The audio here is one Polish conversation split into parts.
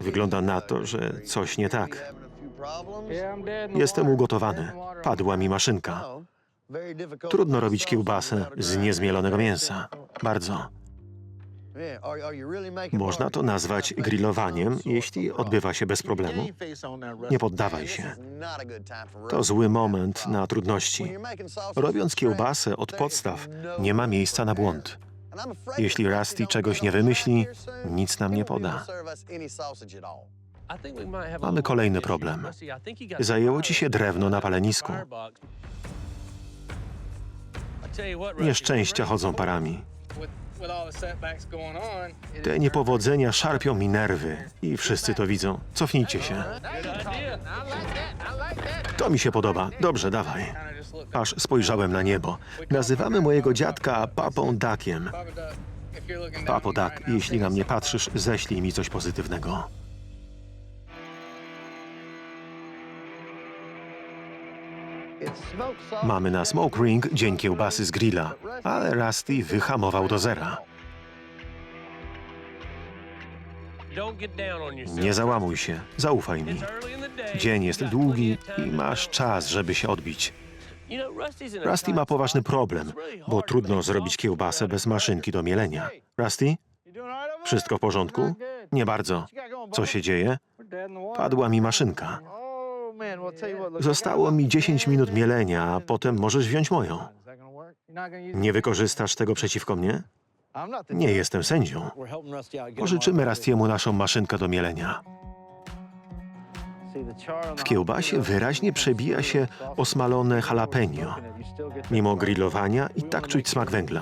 Wygląda na to, że coś nie tak. Jestem ugotowany. Padła mi maszynka. Trudno robić kiełbasę z niezmielonego mięsa. Bardzo. Można to nazwać grillowaniem, jeśli odbywa się bez problemu. Nie poddawaj się. To zły moment na trudności. Robiąc kiełbasę od podstaw, nie ma miejsca na błąd. Jeśli Rusty czegoś nie wymyśli, nic nam nie poda. Mamy kolejny problem. Zajęło ci się drewno na palenisku. Nieszczęścia chodzą parami. Te niepowodzenia szarpią mi nerwy i wszyscy to widzą. Cofnijcie się. To mi się podoba. Dobrze, dawaj. Aż spojrzałem na niebo. Nazywamy mojego dziadka Papą Dakiem. Papo Dak, jeśli na mnie patrzysz, ześlij mi coś pozytywnego. Mamy na Smoke Ring dzień kiełbasy z grilla, ale Rusty wyhamował do zera. Nie załamuj się, zaufaj mi. Dzień jest długi i masz czas, żeby się odbić. Rusty ma poważny problem, bo trudno zrobić kiełbasę bez maszynki do mielenia. Rusty? Wszystko w porządku? Nie bardzo. Co się dzieje? Padła mi maszynka. Zostało mi 10 minut mielenia, a potem możesz wziąć moją. Nie wykorzystasz tego przeciwko mnie? Nie jestem sędzią. Pożyczymy Rastiemu naszą maszynkę do mielenia. W kiełbasie wyraźnie przebija się osmalone jalapeno. Mimo grillowania i tak czuć smak węgla.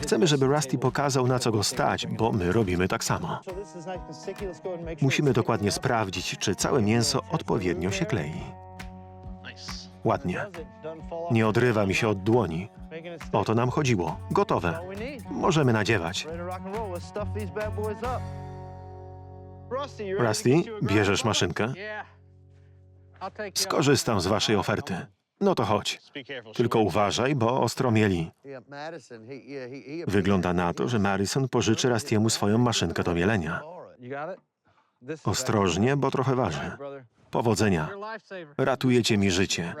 Chcemy, żeby Rusty pokazał, na co go stać, bo my robimy tak samo. Musimy dokładnie sprawdzić, czy całe mięso odpowiednio się klei. Ładnie. Nie odrywa mi się od dłoni. O to nam chodziło. Gotowe. Możemy nadziewać. Rusty, bierzesz maszynkę? Skorzystam z waszej oferty. No to chodź. Tylko uważaj, bo ostro mieli. Wygląda na to, że Madison pożyczy Rastiemu swoją maszynkę do mielenia. Ostrożnie, bo trochę waży. Powodzenia. Ratujecie mi życie.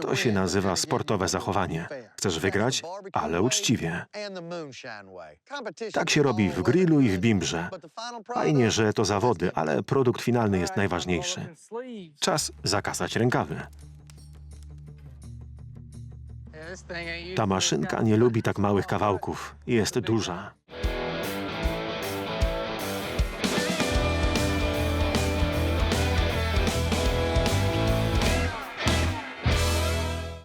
To się nazywa sportowe zachowanie. Chcesz wygrać, ale uczciwie. Tak się robi w grillu i w bimbrze. Fajnie, że to zawody, ale produkt finalny jest najważniejszy. Czas zakasać rękawy. Ta maszynka nie lubi tak małych kawałków. Jest duża.